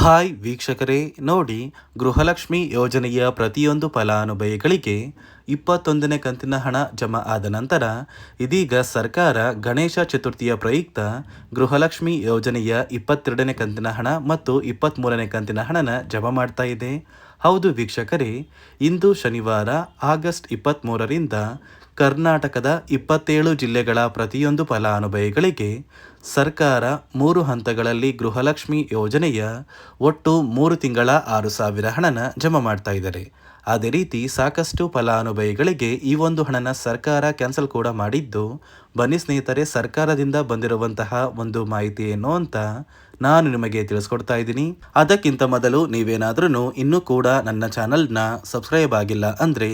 Hi ವೀಕ್ಷಕರೇ, ನೋಡಿ ಗೃಹಲಕ್ಷ್ಮಿ ಯೋಜನೆಯ ಪ್ರತಿಯೊಂದು ಫಲಾನುಭವಿಗಳಿಗೆ ಇಪ್ಪತ್ತೊಂದನೇ ಕಂತಿನ ಹಣ ಜಮಾ ಆದ ನಂತರ ಇದೀಗ ಸರ್ಕಾರ ಗಣೇಶ ಚತುರ್ಥಿಯ ಪ್ರಯುಕ್ತ ಗೃಹಲಕ್ಷ್ಮಿ ಯೋಜನೆಯ ಇಪ್ಪತ್ತೆರಡನೇ ಕಂತಿನ ಹಣ ಮತ್ತು ಇಪ್ಪತ್ತ್ಮೂರನೇ ಕಂತಿನ ಹಣನ ಜಮಾ ಮಾಡ್ತಾ ಇದೆ. ಹೌದು ವೀಕ್ಷಕರೇ, ಇಂದು ಶನಿವಾರ, ಆಗಸ್ಟ್ ಇಪ್ಪತ್ತ್ಮೂರರಿಂದ ಕರ್ನಾಟಕದ ಇಪ್ಪತ್ತೇಳು ಜಿಲ್ಲೆಗಳ ಪ್ರತಿಯೊಂದು ಫಲಾನುಭವಿಗಳಿಗೆ ಸರ್ಕಾರ ಮೂರು ಹಂತಗಳಲ್ಲಿ ಗೃಹಲಕ್ಷ್ಮಿ ಯೋಜನೆಯ ಒಟ್ಟು ಮೂರು ತಿಂಗಳ ಆರು ಸಾವಿರ ಹಣನ ಜಮಾ ಮಾಡ್ತಾ ಇದ್ದಾರೆ. ಅದೇ ರೀತಿ ಸಾಕಷ್ಟು ಫಲಾನುಭವಿಗಳಿಗೆ ಈ ಒಂದು ಹಣನ ಸರ್ಕಾರ ಕ್ಯಾನ್ಸಲ್ ಕೂಡ ಮಾಡಿದ್ದು, ಬನ್ನಿ ಸ್ನೇಹಿತರೆ, ಸರ್ಕಾರದಿಂದ ಬಂದಿರುವಂತಹ ಒಂದು ಮಾಹಿತಿ ಏನು ಅಂತ ನಾನು ನಿಮಗೆ ತಿಳಿಸ್ಕೊಡ್ತಾ ಇದ್ದೀನಿ. ಅದಕ್ಕಿಂತ ಮೊದಲು ನೀವೇನಾದ್ರೂ ಇನ್ನೂ ಕೂಡ ನನ್ನ ಚಾನಲ್ನ ಸಬ್ಸ್ಕ್ರೈಬ್ ಆಗಿಲ್ಲ ಅಂದರೆ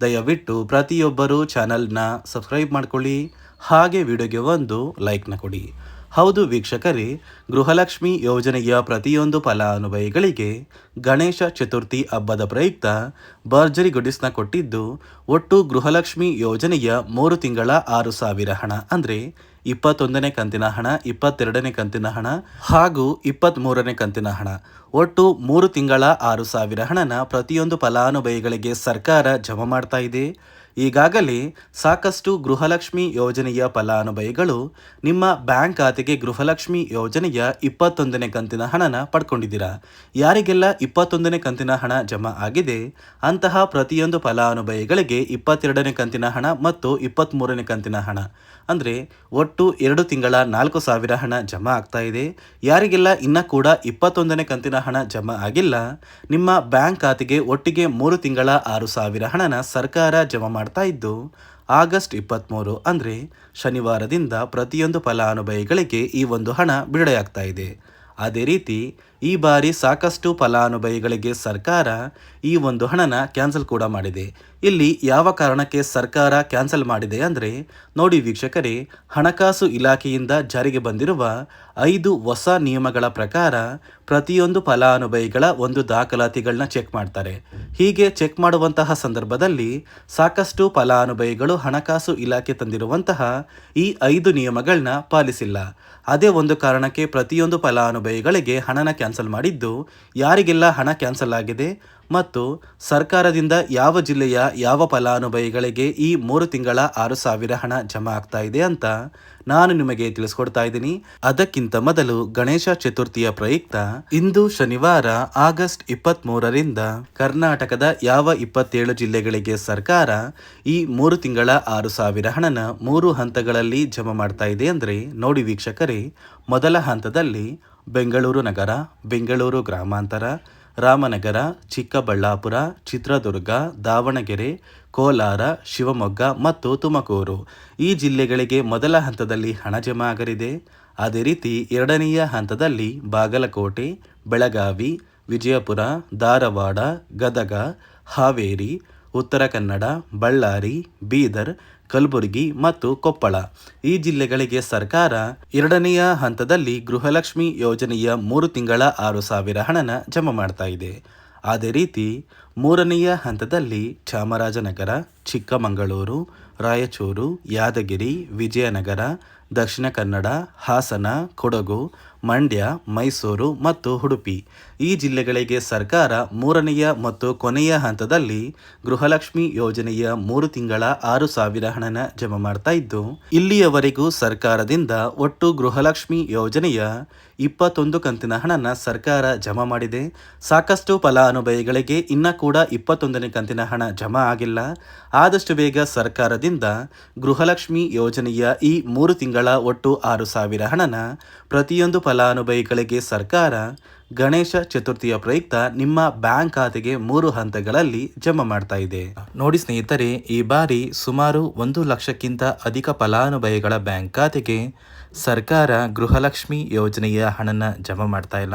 ದಯವಿಟ್ಟು ಪ್ರತಿಯೊಬ್ಬರು ಚಾನಲ್ನ ಸಬ್ಸ್ಕ್ರೈಬ್ ಮಾಡ್ಕೊಳ್ಳಿ. ಹಾಗೆ ವಿಡಿಯೋಗೆ ಒಂದು ಲೈಕ್ನ ಕೊಡಿ. ಹೌದು ವೀಕ್ಷಕರೇ, ಗೃಹಲಕ್ಷ್ಮಿ ಯೋಜನೆಯ ಪ್ರತಿಯೊಂದು ಫಲಾನುಭವಿಗಳಿಗೆ ಗಣೇಶ ಚತುರ್ಥಿ ಹಬ್ಬದ ಪ್ರಯುಕ್ತ ಭರ್ಜರಿ ಗುಡಿಸ್ನ ಕೊಟ್ಟಿದ್ದು ಒಟ್ಟು ಗೃಹಲಕ್ಷ್ಮಿ ಯೋಜನೆಯ ಮೂರು ತಿಂಗಳ ಆರು ಸಾವಿರ ಹಣ. ಅಂದರೆ ಇಪ್ಪತ್ತೊಂದನೇ ಕಂತಿನ ಹಣ, ಇಪ್ಪತ್ತೆರಡನೇ ಕಂತಿನ ಹಣ ಹಾಗೂ ಇಪ್ಪತ್ತ್ಮೂರನೇ ಕಂತಿನ ಹಣ. ಒಟ್ಟು ಮೂರು ತಿಂಗಳ ಆರು ಸಾವಿರ ಹಣನ ಪ್ರತಿಯೊಂದು ಫಲಾನುಭವಿಗಳಿಗೆ ಸರ್ಕಾರ ಜಮಾ ಮಾಡ್ತಾ ಇದೆ. ಈಗಾಗಲೇ ಸಾಕಷ್ಟು ಗೃಹಲಕ್ಷ್ಮಿ ಯೋಜನೆಯ ಫಲಾನುಭವಿಗಳು ನಿಮ್ಮ ಬ್ಯಾಂಕ್ ಖಾತೆಗೆ ಗೃಹಲಕ್ಷ್ಮಿ ಯೋಜನೆಯ ಇಪ್ಪತ್ತೊಂದನೇ ಕಂತಿನ ಹಣನ ಪಡ್ಕೊಂಡಿದ್ದೀರಾ? ಯಾರಿಗೆಲ್ಲ ಇಪ್ಪತ್ತೊಂದನೇ ಕಂತಿನ ಹಣ ಜಮಾ ಆಗಿದೆ? ಅಂತಹ ಪ್ರತಿಯೊಂದು ಫಲಾನುಭವಿಗಳಿಗೆ ಇಪ್ಪತ್ತೆರಡನೇ ಕಂತಿನ ಹಣ ಮತ್ತು ಇಪ್ಪತ್ತ್ಮೂರನೇ ಕಂತಿನ ಹಣ. ಅಂದರೆ ಒಟ್ಟು ಎರಡು ತಿಂಗಳ ನಾಲ್ಕು ಸಾವಿರ ಹಣ ಜಮಾ ಆಗ್ತಾ ಇದೆ. ಯಾರಿಗೆಲ್ಲ ಇನ್ನೂ ಕೂಡ ಇಪ್ಪತ್ತೊಂದನೇ ಕಂತಿನ ಹಣ ಜಮಾ ಆಗಿಲ್ಲ, ನಿಮ್ಮ ಬ್ಯಾಂಕ್ ಖಾತೆಗೆ ಒಟ್ಟಿಗೆ ಮೂರು ತಿಂಗಳ ಆರು ಸಾವಿರ ಹಣನ ಸರ್ಕಾರ ಜಮಾ ಮಾಡ್ತಾ ಇದ್ದು, ಆಗಸ್ಟ್ ಇಪ್ಪತ್ತ್ಮೂರು ಅಂದರೆ ಶನಿವಾರದಿಂದ ಪ್ರತಿಯೊಂದು ಫಲಾನುಭವಿಗಳಿಗೆ ಈ ಒಂದು ಹಣ ಬಿಡುಗಡೆಯಾಗ್ತಾ ಇದೆ. ಅದೇ ರೀತಿ, ಈ ಬಾರಿ ಸಾಕಷ್ಟು ಫಲಾನುಭವಿಗಳಿಗೆ ಸರ್ಕಾರ ಈ ಒಂದು ಹಣನ ಕ್ಯಾನ್ಸಲ್ ಕೂಡ ಮಾಡಿದೆ. ಇಲ್ಲಿ ಯಾವ ಕಾರಣಕ್ಕೆ ಸರ್ಕಾರ ಕ್ಯಾನ್ಸಲ್ ಮಾಡಿದೆ ಅಂದರೆ, ನೋಡಿ ವೀಕ್ಷಕರೇ, ಹಣಕಾಸು ಇಲಾಖೆಯಿಂದ ಜಾರಿಗೆ ಬಂದಿರುವ ಐದು ಹೊಸ ನಿಯಮಗಳ ಪ್ರಕಾರ ಪ್ರತಿಯೊಂದು ಫಲಾನುಭವಿಗಳ ಒಂದು ದಾಖಲಾತಿಗಳನ್ನ ಚೆಕ್ ಮಾಡ್ತಾರೆ. ಹೀಗೆ ಚೆಕ್ ಮಾಡುವಂತಹ ಸಂದರ್ಭದಲ್ಲಿ ಸಾಕಷ್ಟು ಫಲಾನುಭವಿಗಳು ಹಣಕಾಸು ಇಲಾಖೆ ತಂದಿರುವಂತಹ ಈ ಐದು ನಿಯಮಗಳನ್ನ ಪಾಲಿಸಿಲ್ಲ. ಅದೇ ಒಂದು ಕಾರಣಕ್ಕೆ ಪ್ರತಿಯೊಂದು ಫಲಾನುಭವಿಗಳಿಗೆ ಹಣನ ಕ್ಯಾನ್ಸಲ್ ಮಾಡಿದ್ದು, ಯಾರಿಗೆಲ್ಲ ಹಣ ಕ್ಯಾನ್ಸಲ್ ಆಗಿದೆ ಮತ್ತು ಸರ್ಕಾರದಿಂದ ಯಾವ ಜಿಲ್ಲೆಯ ಯಾವ ಫಲಾನುಭವಿಗಳಿಗೆ ಈ ಮೂರು ತಿಂಗಳ ಆರು ಸಾವಿರ ಹಣ ಜಮಾ ಆಗ್ತಾ ಇದೆ ಅಂತ ನಾನು ನಿಮಗೆ ತಿಳಿಸ್ಕೊಡ್ತಾ ಇದ್ದೀನಿ. ಅದಕ್ಕಿಂತ ಮೊದಲು ಗಣೇಶ ಚತುರ್ಥಿಯ ಪ್ರಯುಕ್ತ ಇಂದು ಶನಿವಾರ ಆಗಸ್ಟ್ ಇಪ್ಪತ್ತ್ ಮೂರರಿಂದ ಕರ್ನಾಟಕದ ಯಾವ ಇಪ್ಪತ್ತೇಳು ಜಿಲ್ಲೆಗಳಿಗೆ ಸರ್ಕಾರ ಈ ಮೂರು ತಿಂಗಳ ಆರು ಸಾವಿರ ಹಣನ ಮೂರು ಹಂತಗಳಲ್ಲಿ ಜಮಾ ಮಾಡ್ತಾ ಇದೆ ಅಂದರೆ ನೋಡಿ ವೀಕ್ಷಕರೇ, ಮೊದಲ ಹಂತದಲ್ಲಿ ಬೆಂಗಳೂರು ನಗರ, ಬೆಂಗಳೂರು ಗ್ರಾಮಾಂತರ ರಾಮನಗರ, ಚಿಕ್ಕಬಳ್ಳಾಪುರ, ಚಿತ್ರದುರ್ಗ, ದಾವಣಗೆರೆ, ಕೋಲಾರ, ಶಿವಮೊಗ್ಗ ಮತ್ತು ತುಮಕೂರು. ಈ ಜಿಲ್ಲೆಗಳಿಗೆ ಮೊದಲ ಹಂತದಲ್ಲಿ ಹಣ ಜಮಾ ಆಗಲಿದೆ. ಅದೇ ರೀತಿ ಎರಡನೆಯ ಹಂತದಲ್ಲಿ ಬಾಗಲಕೋಟೆ, ಬೆಳಗಾವಿ, ವಿಜಯಪುರ, ಧಾರವಾಡ, ಗದಗ, ಹಾವೇರಿ ಉತ್ತರ ಕನ್ನಡ, ಬಳ್ಳಾರಿ, ಬೀದರ್, ಕಲಬುರಗಿ ಮತ್ತು ಕೊಪ್ಪಳ. ಈ ಜಿಲ್ಲೆಗಳಿಗೆ ಸರ್ಕಾರ ಎರಡನೆಯ ಹಂತದಲ್ಲಿ ಗೃಹಲಕ್ಷ್ಮಿ ಯೋಜನೆಯ ಮೂರು ತಿಂಗಳ ಆರು ಸಾವಿರ ಹಣನ ಜಮಾ ಮಾಡ್ತಾ ಇದೆ. ಅದೇ ರೀತಿ, ಮೂರನೆಯ ಹಂತದಲ್ಲಿ ಚಾಮರಾಜನಗರ, ಚಿಕ್ಕಮಗಳೂರು, ರಾಯಚೂರು, ಯಾದಗಿರಿ, ವಿಜಯನಗರ ದಕ್ಷಿಣ ಕನ್ನಡ, ಹಾಸನ, ಕೊಡಗು, ಮಂಡ್ಯ, ಮೈಸೂರು ಮತ್ತು ಉಡುಪಿ. ಈ ಜಿಲ್ಲೆಗಳಿಗೆ ಸರ್ಕಾರ ಮೂರನೆಯ ಮತ್ತು ಕೊನೆಯ ಹಂತದಲ್ಲಿ ಗೃಹಲಕ್ಷ್ಮಿ ಯೋಜನೆಯ ಮೂರು ತಿಂಗಳ ಆರು ಸಾವಿರ ಹಣನ ಜಮಾ ಮಾಡ್ತಾ ಇದ್ದು, ಇಲ್ಲಿಯವರೆಗೂ ಸರ್ಕಾರದಿಂದ ಒಟ್ಟು ಗೃಹಲಕ್ಷ್ಮಿ ಯೋಜನೆಯ ಇಪ್ಪತ್ತೊಂದು ಕಂತಿನ ಹಣನ ಸರ್ಕಾರ ಜಮಾ ಮಾಡಿದೆ. ಸಾಕಷ್ಟು ಫಲಾನುಭವಿಗಳಿಗೆ ಇನ್ನ ಕೂಡ ಇಪ್ಪತ್ತೊಂದನೇ ಕಂತಿನ ಹಣ ಜಮಾ ಆಗಿಲ್ಲ. ಆದಷ್ಟು ಬೇಗ ಸರ್ಕಾರದಿಂದ ಗೃಹಲಕ್ಷ್ಮಿ ಯೋಜನೆಯ ಈ ಮೂರು ತಿಂಗಳ ಒಟ್ಟು ಆರು ಸಾವಿರ ಹಣನ ಪ್ರತಿಯೊಂದು ಫಲಾನುಭವಿಗಳಿಗೆ ಸರ್ಕಾರ ಗಣೇಶ ಚತುರ್ಥಿಯ ಪ್ರಯುಕ್ತ ನಿಮ್ಮ ಬ್ಯಾಂಕ್ ಖಾತೆಗೆ ಮೂರು ಹಂತಗಳಲ್ಲಿ ಜಮಾ ಮಾಡ್ತಾ ಇದೆ. ನೋಡಿ ಸ್ನೇಹಿತರೆ, ಈ ಬಾರಿ ಸುಮಾರು ಒಂದು ಲಕ್ಷಕ್ಕಿಂತ ಅಧಿಕ ಫಲಾನುಭವಿಗಳ ಬ್ಯಾಂಕ್ ಖಾತೆಗೆ ಸರ್ಕಾರ ಗೃಹಲಕ್ಷ್ಮಿ ಯೋಜನೆಯ ಹಣನ ಜಮಾ ಮಾಡ್ತಾ ಇಲ್ಲ.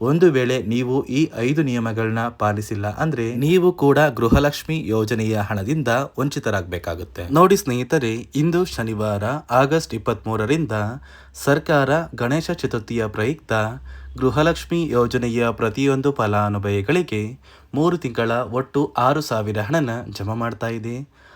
ಒಂದು ವೇಳೆ ನೀವು ಈ ಐದು ನಿಯಮಗಳನ್ನ ಪಾಲಿಸಿಲ್ಲ ಅಂದ್ರೆ ನೀವು ಕೂಡ ಗೃಹಲಕ್ಷ್ಮಿ ಯೋಜನೆಯ ಹಣದಿಂದ ವಂಚಿತರಾಗಬೇಕಾಗುತ್ತೆ. ನೋಡಿ ಸ್ನೇಹಿತರೆ, ಇಂದು ಶನಿವಾರ, ಆಗಸ್ಟ್ ಇಪ್ಪತ್ತ್ ಮೂರರಿಂದ ಸರ್ಕಾರ ಗಣೇಶ ಚತುರ್ಥಿಯ ಪ್ರಯುಕ್ತ ಗೃಹಲಕ್ಷ್ಮಿ ಯೋಜನೆಯ ಪ್ರತಿಯೊಂದು ಫಲಾನುಭವಿಗಳಿಗೆ ಮೂರು ತಿಂಗಳ ಒಟ್ಟು ಆರು ಸಾವಿರ ಹಣನ ಜಮಾ ಮಾಡ್ತಾ ಇದೆ.